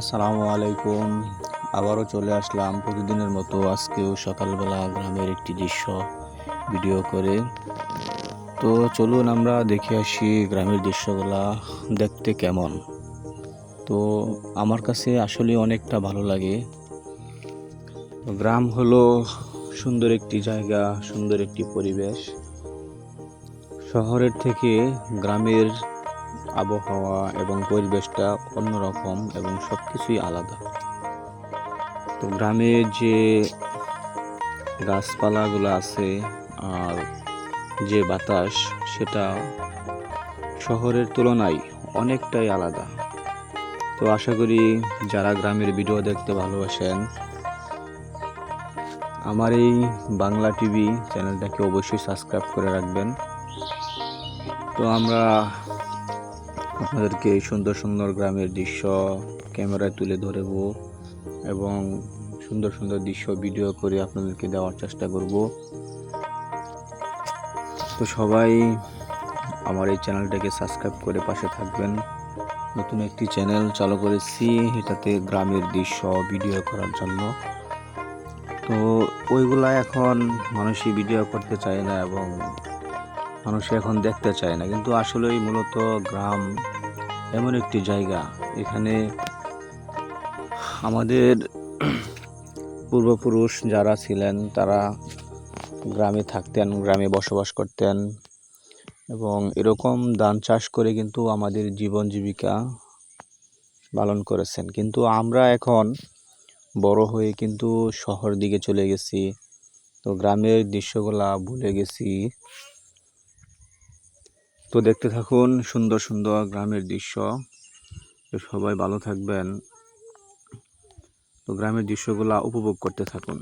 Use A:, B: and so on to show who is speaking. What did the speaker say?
A: আসসালামু আলাইকুম। আবারও চলে আসলাম প্রতিদিনের মতো আজকেও সকালবেলা গ্রামের একটি দৃশ্য ভিডিও করে। তো চলুন আমরা দেখে আসি গ্রামের দৃশ্যগুলা দেখতে কেমন। তো আমার কাছে আসলে অনেকটা ভালো লাগে। গ্রাম হলো সুন্দর একটি জায়গা, সুন্দর একটি পরিবেশ। শহরের থেকে গ্রামের আবহাওয়া এবং পরিবেশটা অন্যরকম এবং সব কিছুই আলাদা। তো গ্রামে যে গাছপালাগুলো আছে আর যে বাতাস, সেটা শহরের তুলনায় অনেকটাই আলাদা। তো আশা করি যারা গ্রামের ভিডিও দেখতে ভালোবাসেন, আমার এই বাংলা টিভি চ্যানেলটাকে অবশ্যই সাবস্ক্রাইব করে রাখবেন। তো আমরা আপনাদেরকে এই সুন্দর সুন্দর গ্রামের দৃশ্য ক্যামেরায় তুলে ধরব এবং সুন্দর সুন্দর দৃশ্য ভিডিও করে আপনাদেরকে দেওয়ার চেষ্টা করব। তো সবাই আমার এই চ্যানেলটাকে সাবস্ক্রাইব করে পাশে থাকবেন। নতুন একটি চ্যানেল চালু করেছি, এটাতে গ্রামের দৃশ্য ভিডিও করার জন্য। তো ওইগুলা এখন মানুষই ভিডিও করতে চায় না এবং মানুষ এখন দেখতে চায় না। কিন্তু আসলেই মূলত গ্রাম এমন একটি জায়গা। এখানে আমাদের পূর্বপুরুষ যারা ছিলেন, তারা গ্রামে থাকতেন, গ্রামে বসবাস করতেন। এবং এরকম ধান চাষ করে কিন্তু আমাদের জীবন জীবিকা পালন করেছেন। কিন্তু আমরা এখন বড় হয়ে কিন্তু শহর দিকে চলে গেছি। তো গ্রামের দৃশ্যগুলা ভুলে গেছি। তো দেখতে থাকুন সুন্দর সুন্দর গ্রামের দৃশ্য। তো সবাই ভালো থাকবেন। তো গ্রামের দৃশ্যগুলা উপভোগ করতে থাকুন।